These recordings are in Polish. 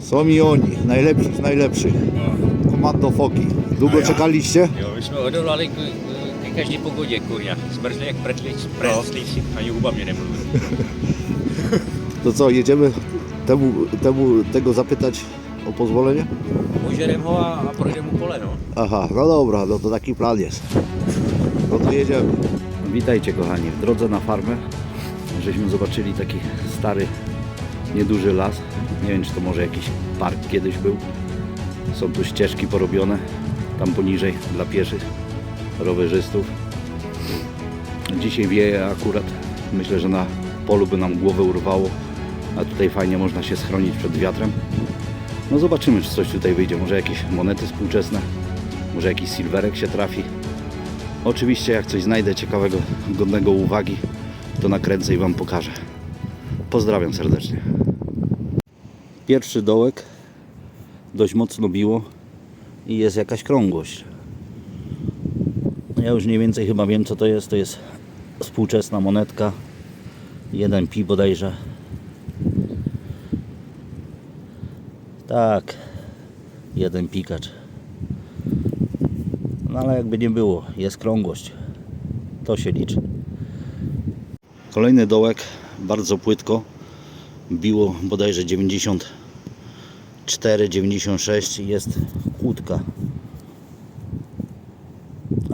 Są i oni, najlepsi z najlepszych. Komando Foki. Długo czekaliście? Jo, my jsme odolali k, k každé pogodě, kurňa. Zmrzli jak pretlič, preslíci, ani huba mě nemluví. To co, jedziemy temu, temu tego zapytać o pozwolenie? Požerem ho a, a mu pole, no. Aha, no dobra, no to taki plan jest. No to jedziemy. Witajcie kochani, w drodze na farmę żeśmy zobaczyli taki stary, nieduży las. Nie wiem czy to może jakiś park kiedyś był. Są tu ścieżki porobione, tam poniżej dla pieszych, rowerzystów. Dzisiaj wieje akurat, myślę, że na polu by nam głowę urwało, a tutaj fajnie można się schronić przed wiatrem. No zobaczymy czy coś tutaj wyjdzie, może jakieś monety współczesne, może jakiś silwerek się trafi. Oczywiście jak coś znajdę ciekawego, godnego uwagi, to nakręcę i Wam pokażę. Pozdrawiam serdecznie. Pierwszy dołek dość mocno biło i jest jakaś krągłość. Ja już mniej więcej chyba wiem co to jest. To jest współczesna monetka. Jeden pi bodajże. Tak. Jeden pikacz. No ale jakby nie było, jest krągłość. To się liczy. Kolejny dołek, bardzo płytko. Biło bodajże 94, 96 jest kłódka.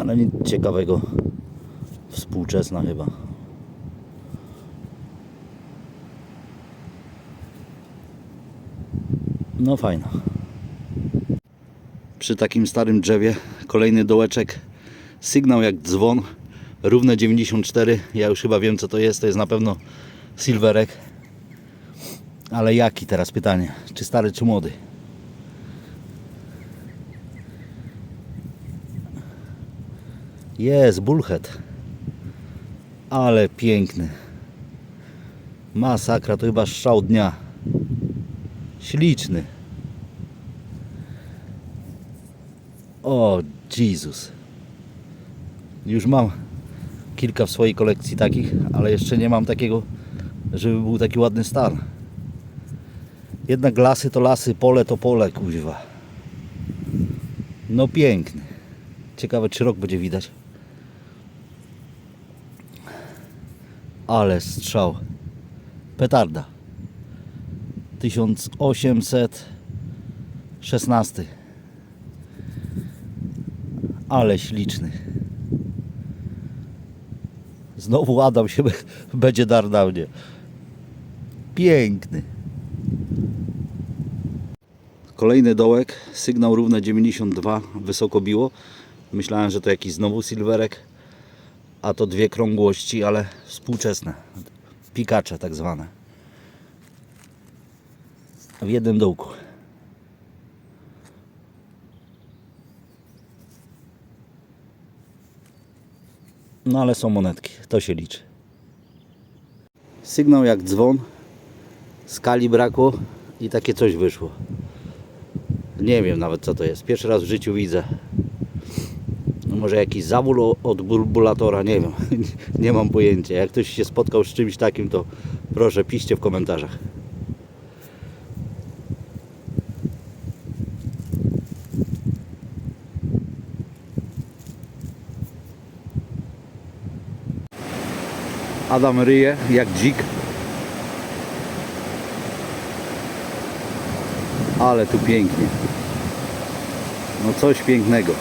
Ale nic ciekawego. Współczesna chyba. No fajna przy takim starym drzewie kolejny dołeczek sygnał jak dzwon równe 94 ja już chyba wiem co to jest to jest na pewno silverek ale jaki teraz pytanie? Czy stary czy młody? Jest bullhead. Ale piękny. Masakra to chyba strzał dnia. Śliczny. O, Jezus. Już mam kilka w swojej kolekcji takich, ale jeszcze nie mam takiego, żeby był taki ładny stan. Jednak lasy to lasy, pole to pole, kuźwa. No piękny. Ciekawe, czy rok będzie widać. Ale strzał. Petarda. 1816 ale śliczny. Znowu Adam się będzie dar na mnie. Piękny. Kolejny dołek, sygnał równe 92, wysoko biło. Myślałem, że to jakiś znowu silverek, a to dwie krągłości, ale współczesne. Pikacze tak zwane. W jednym dołku. No ale są monetki, to się liczy. Sygnał jak dzwon, skali brakło i takie coś wyszło. Nie wiem nawet co to jest. Pierwszy raz w życiu widzę. No może jakiś zawór od burbulatora, nie wiem. nie mam pojęcia. Jak ktoś się spotkał z czymś takim, to proszę piszcie w komentarzach. Adam ryje jak dzik. Ale tu pięknie. No coś pięknego.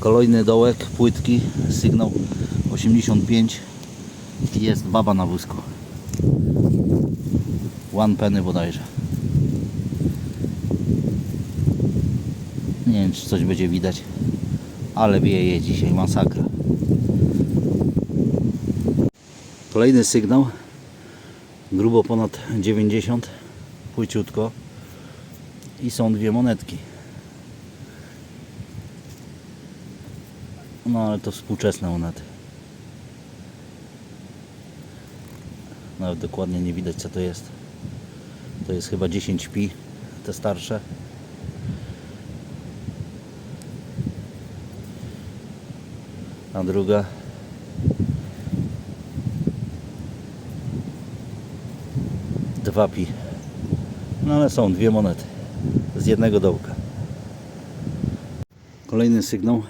Kolejny dołek, płytki, sygnał 85 i jest baba na wózku. One penny bodajże. Nie wiem czy coś będzie widać, ale wieje dzisiaj masakra. Kolejny sygnał. Grubo ponad 90. Płyciutko. I są dwie monetki. No ale to współczesne monety. Nawet dokładnie nie widać co to jest. To jest chyba 10 pi, te starsze. A druga dwa pi. No ale są dwie monety z jednego dołka. Kolejny sygnał.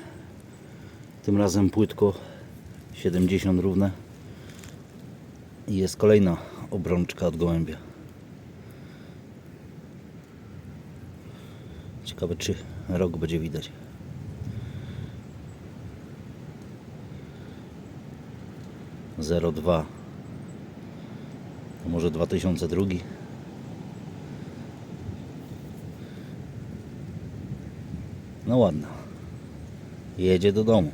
Tym razem płytko 70 równe. I jest kolejna obrączka od gołębia. Ciekawe czy rok będzie widać. Zero dwa. To może 2002. No ładna. Jedzie do domu.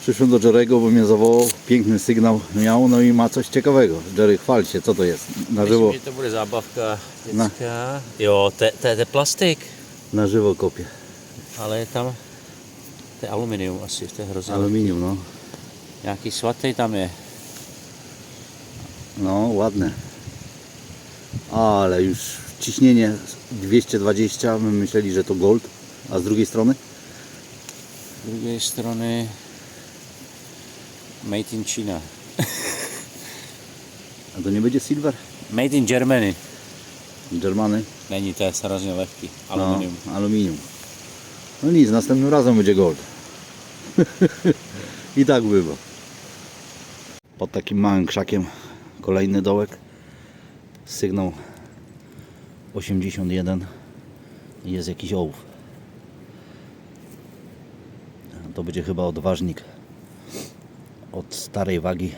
Przyszłem do Jerego, bo mnie zawołał. Piękny sygnał miał, no i ma coś ciekawego. Jerry, chwal się, co to jest? Na żywo, to bude zábavka dětská. Jo, to, to, to je plastik, na żywo kopię. ale tam, to je aluminium asi, je hrozně. Aluminium, no. Nějaký svatý tam je. No, ładne. Ale już ciśnienie 220, my myśleli, że to gold. A z drugiej strony? Z druhé strany Made in China. A to nie będzie silver? Made in Germany. Germany? Není, to je hrozně lehký. No, Aluminium. No nic, następnym razem będzie gold. I tak bywa. Pod takim małym krzakiem kolejny dołek. Sygnał 81 i jest jakiś ołów. To będzie chyba odważnik od starej wagi.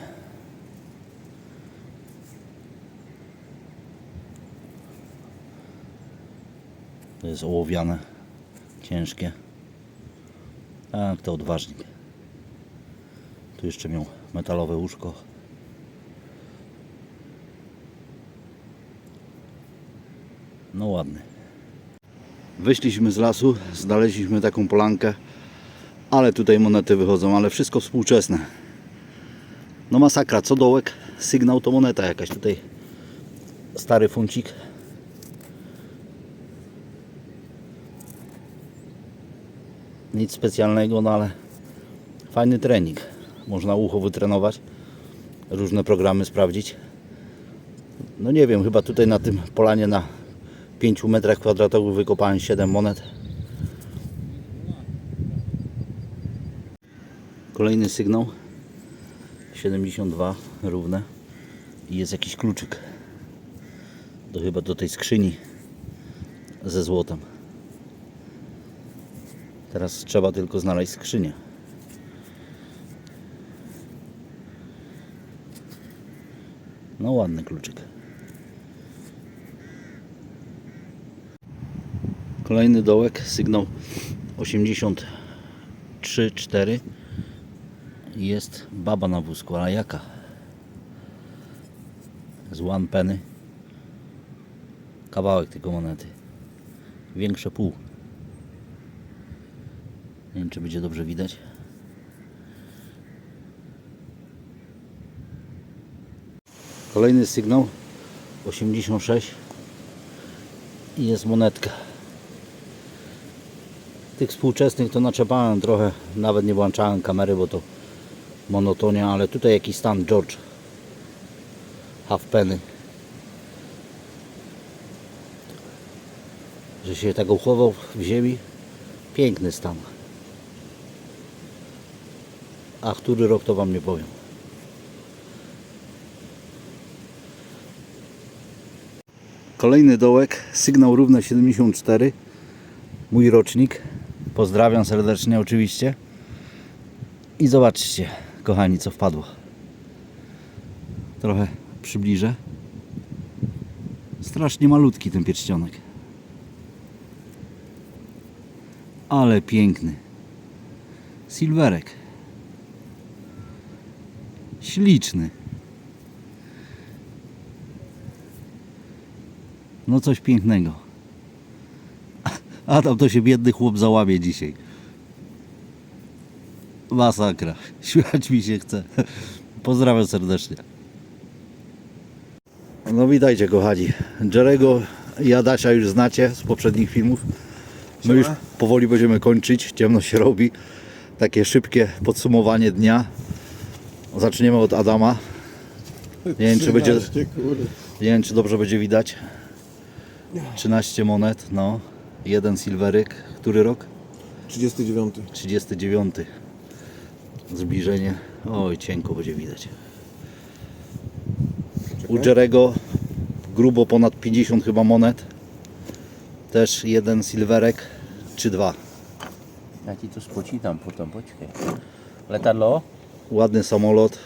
To jest ołowiane, ciężkie. Tak, to odważnik. Tu jeszcze miał metalowe łóżko. No ładny. Wyszliśmy z lasu, znaleźliśmy taką polankę, ale tutaj monety wychodzą, ale wszystko współczesne. No masakra, co dołek, sygnał to moneta jakaś. Tutaj stary funcik. Nic specjalnego, no ale fajny trening. Można ucho wytrenować, różne programy sprawdzić. No nie wiem, chyba tutaj na tym polanie na 5 metrach kwadratowych wykopałem 7 monet. Kolejny sygnał 72 równe i jest jakiś kluczyk do chyba do tej skrzyni ze złotem. Teraz trzeba tylko znaleźć skrzynię. No ładny kluczyk. Kolejny dołek, sygnał 83,4 jest baba na wózku, ale jaka? Z one penny. Kawałek tylko monety. Większe pół. Nie wiem, czy będzie dobrze widać. Kolejny sygnał. 86 i jest monetka. Tych współczesnych to naczepałem trochę, nawet nie włączałem kamery, bo to monotonia, ale tutaj jakiś stan George. Half penny. Że się tak uchował w ziemi. Piękny stan a który rok to wam nie powiem. Kolejny dołek sygnał równe 74 mój rocznik. Pozdrawiam serdecznie oczywiście. I zobaczcie kochani co wpadło. Trochę przybliżę. Strasznie malutki ten pierścionek. Ale piękny. Silwerek śliczny no coś pięknego. A tam to się biedny chłop załamie dzisiaj. Masakra. Śmiać mi się chce. Pozdrawiam serdecznie. No witajcie kochani. Jerego i Adasia już znacie z poprzednich filmów. My już powoli będziemy kończyć, ciemno się robi. Takie szybkie podsumowanie dnia. Zaczniemy od Adama. Nie wiem, czy będzie, 13, kurde. nie wiem, czy dobrze będzie widać. 13 monet, no. Jeden silveryk. Który rok? 39. 39. Zbliżenie. Oj, cienko będzie widać. U Jerego grubo ponad 50 chyba monet. Też jeden silverek, czy dwa. Ja ci to spocinam potem, poczekaj. Letadlo? Ładny samolot.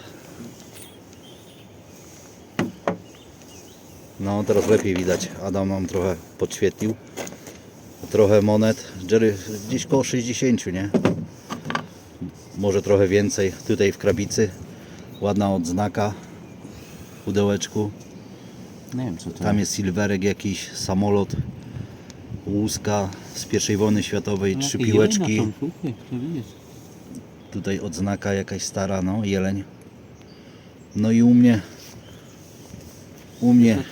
No, teraz lepiej widać. Adam nam trochę podświetlił. Trochę monet. Jerry gdzieś koło 60, nie? Może trochę więcej. Tutaj w krabicy. Ładna odznaka. W pudełeczku. Nie wiem co to Tam jest silverek jakiś, samolot. Łuska z pierwszej wojny światowej, trzy piłeczki. Tutaj odznaka jakaś stara, no, jeleń. No i u mnie, u mnie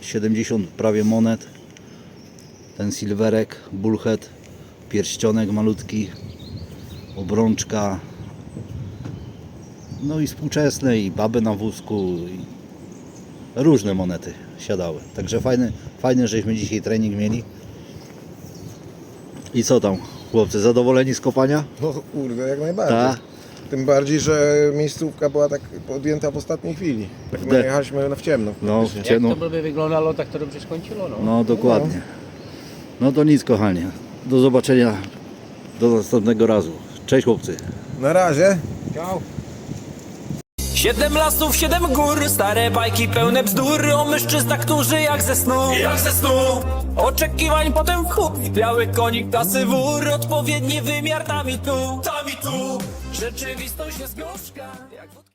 70 prawie monet. Ten silverek, bullhead, pierścionek malutki, obrączka. No i współczesne, i baby na wózku, i różne monety siadały. Także fajne, fajne, żeśmy dzisiaj trening mieli. I co tam, chłopcy, zadowoleni z kopania? No kurde, jak najbardziej. Tak. Tym bardziej, że miejscówka była tak podjęta w ostatniej chwili. Tak my jechaliśmy na w ciemno. No, w ciemno. Jak to by wyglądało, tak to dobrze skończyło, no. No dokładnie. No to nic kochanie. Do zobaczenia do następnego razu. Cześć chłopcy. Na razie. Ciao. Siedem lasów, siedem gór, stare bajki pełne bzdur o mężczyznach, którzy jak ze snu, jak ze snu. Oczekiwań potem chłop, biały konik, klasy wór, odpowiedni wymiar tam i tu, tam i tu. Rzeczywistość jest gorzka, jak.